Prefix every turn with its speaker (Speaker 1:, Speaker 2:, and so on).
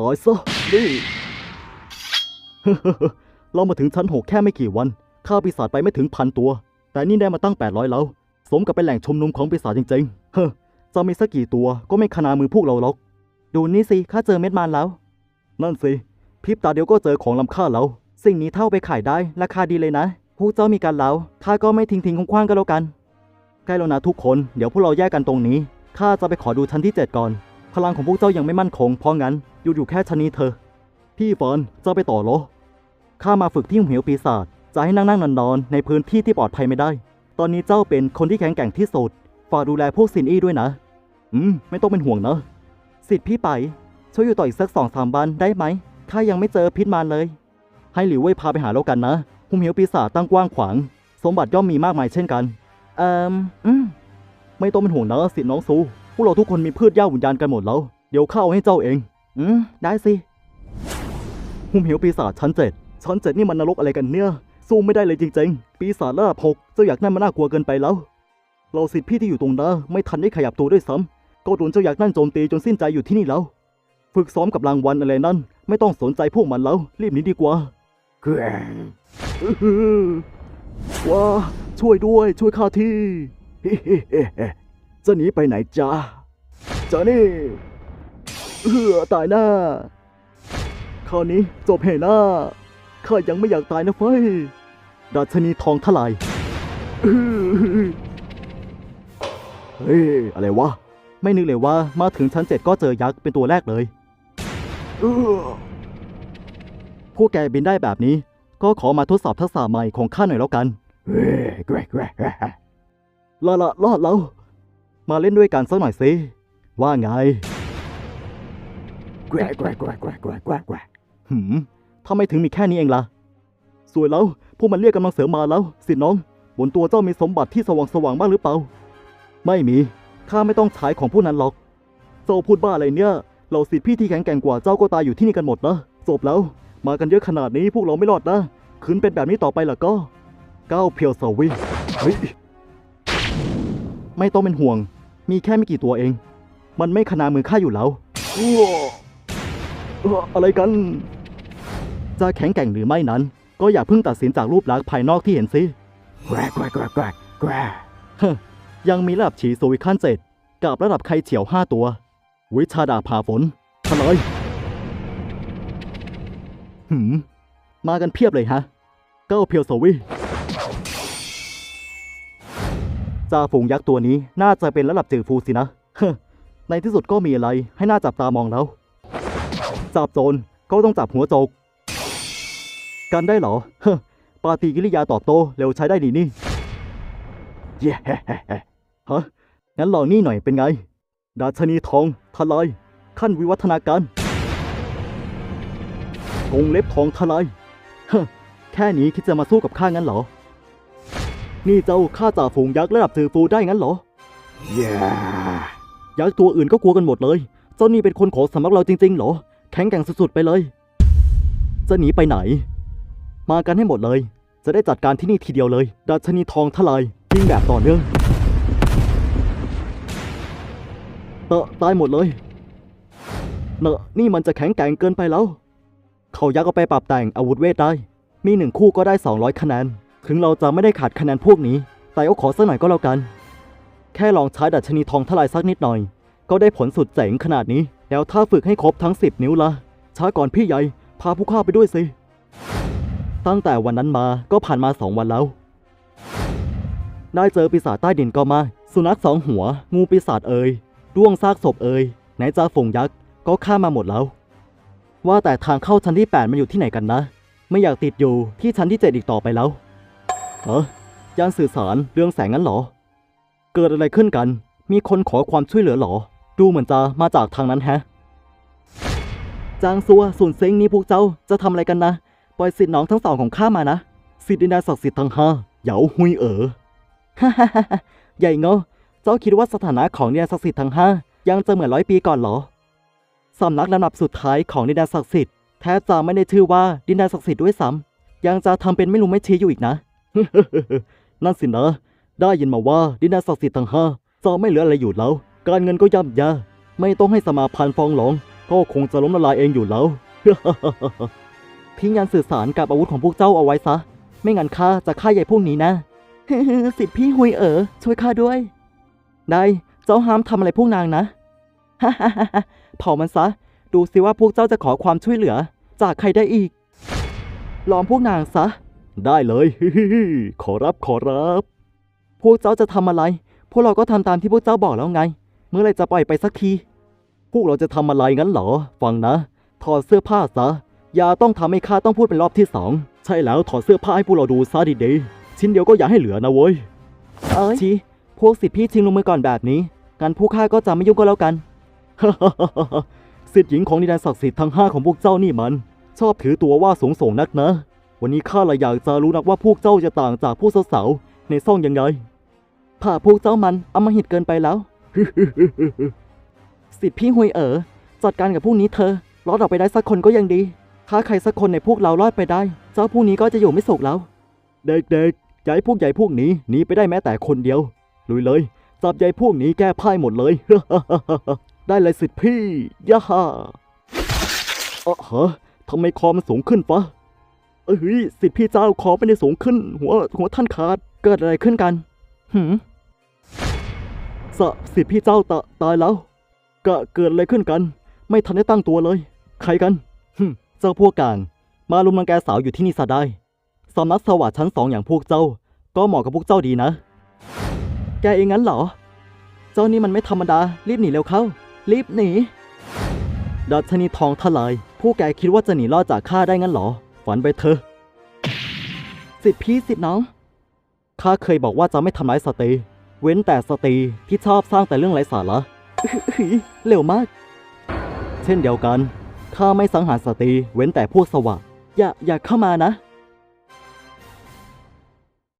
Speaker 1: ตายซะ นี่ เรามาถึงชั้นหกแค่ไม่กี่วันฆ่าปีศาจไปไม่ถึงพันตัว แต่นี่ได้มาตั้ง 800 แล้ว สมกับเป็นแหล่งชุมนุมของปีศาจจริงๆ เฮ้อจะมีสักกี่ตัวก็ไม่ขนามือพวกเราหรอก ดูนี่สิข้าเจอเม็ดมันแล้ว นั่นสิพริบตาเดียวก็เจอของล้ำค่าแล้ว สิ่งนี้เท่าไปขายได้ราคาดีเลยนะ พวกเจ้ามีกันแล้วข้าก็ไม่ทิ้งทิ้งคว้างๆกันแล้วกัน ใกล้แล้วนะทุกคน เดี๋ยวพวกเราแยกกันตรงนี้ข้าจะไปขอดูชั้นที่ 7 ก่อน พลังของพวกเจ้ายังไม่มั่นคงเพราะงั้น อยู่อยู่แค่ชั้นนี้เธอ พี่ฟอนจะไปต่อเหรอข้ามาฝึกที่เหวปีศาจจะให้นั่งนั่งนอนนอนในพื้นที่ที่ปลอดภัยไม่ได้ ตอนนี้เจ้าเป็นคนที่แข็งแกร่งที่สุด ฝากดูแลพวกซินอี้ด้วยนะ อืม ไม่ต้องเป็นห่วงนะ สิทธิ์พี่ไป ช่วยอยู่ต่ออีกสักสองสามวันได้ไหม ข้ายังไม่เจอพิษมารเลย ให้หลิวเว่ยพาไปหาแล้วกันนะหุมเหวปีศาจตั้งกว้างขวาง สมบัติย่อมมีมากมายเช่นกัน เอ่มอืม ไม่ต้องเป็นห่วงนะสิทธิ์น้องซู พวกเราทุกคนมีพืชหญ้าวิญญาณกันหมดแล้ว เดี๋ยวข้าเอาให้เจ้าเอง อืม ได้สิหุมเหวปีศาจชั้นเจ็ดชั้นเจ็ดนี่มันนรกอะไรกันเนี่ย สู้ไม่ได้เลยจริงๆ ปีศาจระดับหกเจ้าอยากนั่นมันน่ากลัวเกินไปแล้ว เราสิทธิ์พี่ที่อยู่ตรงนั้นไม่ทันได้ขยับตัวด้วยซ้ำก็โดนเจ้าอยากนั่นโจมตีจนสิ้นใจอยู่ที่นี่แล้ว ฝึกซ้อมกับรางวัลอะไรนั่น ไม่ต้องสนใจพวกมันแล้ว รีบหนีดีกว่า
Speaker 2: แกร่ง
Speaker 1: อื้อหือว้าช่วยด้วย ช่วยข้าที
Speaker 2: เฮ้ๆๆจะหนีไปไหนจ้าจานี่
Speaker 1: เออตายหน้า คราวนี้จบเหหน้า ข้ายังไม่อยากตายนะเฟ้ยดัชนีทองทลาย
Speaker 2: เฮ้ย อะไรวะ
Speaker 1: ไม่นึกเลยว่ามาถึงชั้นเจ็ดก็เจอยักษ์เป็นตัวแรกเลย
Speaker 2: เออ
Speaker 1: พวกแกบินได้แบบนี้ ก็ขอมาทดสอบทักษะใหม่ของข้าหน่อยแล้วกัน
Speaker 2: เฮ้ยแกร่งแกร่งแกร่ง
Speaker 1: ละละรอดแล้ว มาเล่นด้วยกันสักหน่อยสิ ว่าไง
Speaker 2: แกร่งแกร่งแกร่งแกร่งแกร่งแกร่งแกร่ง
Speaker 1: หืมทำไมถึงมีแค่นี้เองล่ะ สวยแล้ว พวกมันเรียกกำลังเสริมมาแล้ว สิน้อง บนตัวเจ้ามีสมบัติที่สว่างสว่างๆบ้างหรือเปล่า ไม่มี ข้าไม่ต้องใช้ของพวกนั้นหรอก เจ้าพูดบ้าอะไรเนี่ย เราสิทธิพี่ที่แข็งแกร่งกว่าเจ้าก็ตายอยู่ที่นี่กันหมดนะจบแล้ว มากันเยอะขนาดนี้พวกเราไม่รอดนะคืนเป็นแบบนี้ต่อไปล่ะก็ ก้าวเพียวสวิเฮ้ย ไม่ต้องเป็นห่วง มีแค่ไม่กี่ตัวเอง มันไม่ขนามือข้าอยู่แล้ว
Speaker 2: อ้ว
Speaker 1: เอ่ออะไรกัน จะแข็งแกร่งหรือไม่นั้น ก็อย่าเพิ่งตัดสินจากรูปลักษณ์ภายนอกที่เห็นสิ
Speaker 2: แกร่งแกร่งแกร่งแกร่งแกร่ง
Speaker 1: ยังมีระดับฉีซูวิขั้นเจ็ดกับระดับไข่เฉียวห้าตัว วิชาดาบผ่าฝนทลายหืม มากันเพียบเลยฮะ เก้าเพียวสวิจ่าฝูงยักษ์ตัวนี้น่าจะเป็นระดับจือฟูสินะเฮ้อในที่สุดก็มีอะไรให้น่าจับตามองแล้ว จับโจรก็ต้องจับหัวโจก กันได้เหรอเฮ้อปาฏิกิริยาตอบโต้เร็วใช้ได้ดีนี่
Speaker 2: เย้
Speaker 1: ฮะงั้นลองนี่หน่อยเป็นไง ดาชนีทองทลายขั้นวิวัฒนาการกงเล็บทองทลายเฮ้อแค่นี้คิดจะมาสู้กับข้างั้นเหรอ นี่เจ้าข้าจ่าฝูงยักษ์ระดับถือฟูได้งั้นเหรอ
Speaker 2: เย้
Speaker 1: ยักษ์ตัวอื่นก็กลัวกันหมดเลย เจ้านี่เป็นคนขอสมัครเราจริงๆเหรอ แข็งแกร่งสุดๆไปเลย จะหนีไปไหน มากันให้หมดเลย จะได้จัดการที่นี่ทีเดียวเลยดัชนีทองทลายยิงแบบต่อเนื่องเตอะตายหมดเลย เนอะนี่มันจะแข็งแกร่งเกินไปแล้ว เขายักษ์เอาไปปรับแต่งอาวุธเวทได้ มีหนึ่งคู่ก็ได้ 200 คะแนน ถึงเราจะไม่ได้ขาดคะแนนพวกนี้ แต่ก็ขอสักหน่อยก็แล้วกัน แค่ลองใช้ดัชนีทองทลายสักนิดหน่อย ก็ได้ผลสุดเจ๋งขนาดนี้ แล้วถ้าฝึกให้ครบทั้ง 10 นิ้วละช้าก่อนพี่ใหญ่ พาผู้ข้าไปด้วยสิ ตั้งแต่วันนั้นมาก็ผ่านมาสองวันแล้ว ได้เจอปีศาจใต้ดินก็มา สุนัขสองหัว งูปีศาจเอ่ยด้วงซากศพเอ่ยไหนจาฝงยักษ์ก็ฆ่ามาหมดแล้ว ว่าแต่ทางเข้าชั้นที่ 8 มันอยู่ที่ไหนกันนะ ไม่อยากติดอยู่ที่ชั้นที่ 7 อีกต่อไปแล้วเออยานสื่อสารเรื่องแสงงั้นหรอ เกิดอะไรขึ้นกัน มีคนขอความช่วยเหลือหรอ ดูเหมือนจะมาจากทางนั้นแฮะ จางซัวส่วนเซ็งนี่พวกเจ้าจะทำอะไรกันนะ ปล่อยสิทธิ์น้องทั้งสองของข้ามานะ สิทธิ์ดินแดนศักดิ์สิทธิ์ทั้งห้าเหยาหุยเอ๋อฮ่าฮ่าฮ่าใหญ่เงาเจ้าคิดว่าสถานะของดินแดนศักดิ์สิทธิ์ทั้งห้ายังจะเหมือนร้อยปีก่อนเหรอสำนักลำดับสุดท้ายของดินแดนศักดิ์สิทธิ์แท้จะไม่ได้ชื่อว่าดินแดนศักดิ์สิทธิ์ด้วยซ้ำยังจะทำเป็นไม่รู้ไม่ชี้อยู่อีกนะนั่นสินะได้ยินมาว่าดินแดนศักดิ์สิทธิ์ทั้งห้าจะไม่เหลืออะไรอยู่แล้ว การเงินก็ย่ำแย่ไม่ต้องให้สมาพันธ์ฟ้องร้องก็คงจะล้มละลายเองอยู่แล้ว ทิ้งยันสื่อสารกับอาวุธของพวกเจ้าเอาไว้ซะ ไม่งั้นข้าจะฆ่าใหญ่พวกนี้นะ สิทธิพี่หุยเอ๋อช่วยข้าด้วย ได้ เจ้าห้ามทำอะไรพวกนางนะ เผามันซะ ดูสิว่าพวกเจ้าจะขอความช่วยเหลือ จากใครได้อีก ล้อมพวกนางซะ ได้เลย ขอรับขอรับ พวกเจ้าจะทำอะไร พวกเราก็ทำตามที่พวกเจ้าบอกแล้วไง มื่อไหรจะปล่อยไปสักที พวกเราจะทำอะไรงั้นเหรอ ฟังนะ ถอดเสื้อผ้าซะ อย่าต้องทำให้ข้าต้องพูดเป็นรอบที่สอง ใช่แล้วถอดเสื้อผ้าให้พวกเราดูซะดีๆ ชิ้นเดียวก็อย่าให้เหลือนะเว้ย เอ้ยชีพวกสิทธิพี่ชิงลงมือก่อนแบบนี้ งั้นผู้ข้าก็จะไม่ยุ่งก็แล้วกัน สิทธิหญิงของนิดานศักดิ์สิทธิ์ทั้งห้าของพวกเจ้านี่มัน ชอบถือตัวว่าสูงส่งนักนะ วันนี้ข้าเลยอยากจะรู้นักว่าพวกเจ้าจะต่างจากผู้สาวๆในซ่องยังไงผ่าพวกเจ้ามันอำมหิตเกินไปแล้ว สิทธิพี่หุยเอ๋อจัดการกับพวกนี้เธอรอดออกไปได้สักคนก็ยังดี ถ้าใครสักคนในพวกเรารอดไปได้ เจ้าพวกนี้ก็จะอยู่ไม่สุขแล้ว เด็กๆย่าให้พวกใหญ่พวกนี้หนีไปได้แม้แต่คนเดียว ลุยเลย จับใหญ่พวกนี้แก้พ่ายหมดเลย ได้เลยสิทธิพี่ย่าฮ่าเออฮะทำไมคอมันสูงขึ้นปะเอ้ยสิทธิพี่เจ้าคอไม่ได้สูงขึ้น หัวหัวท่านขาด เกิดอะไรขึ้นกันหืม สะสิพี่เจ้าตะตายแล้วกะเกิดอะไรขึ้นกัน ไม่ทันได้ตั้งตัวเลย ใครกันหึเจ้าพวกกางมาลุมรังแกสาวอยู่ที่นี่ซะได้สำนักสวัสดิ์ชั้นสองอย่างพวกเจ้า ก็เหมาะกับพวกเจ้าดีนะ แกเองงั้นเหรอ เจ้านี่มันไม่ธรรมดา รีบหนีเร็วเข้า รีบหนีดัชนีทองทลาย ผู้แกคิดว่าจะหนีรอดจากข้าได้งั้นเหรอ ฝันไปเถอะ สิทธิพี่สิทธิน้อง ข้าเคยบอกว่าจะไม่ทำร้ายสตรี เว้นแต่สตรีที่ชอบสร้างแต่เรื่องไร้สาระเร็วมาก เช่นเดียวกัน ข้าไม่สังหารสตรีเว้นแต่พวกสวะอย่าอย่าเข้ามานะ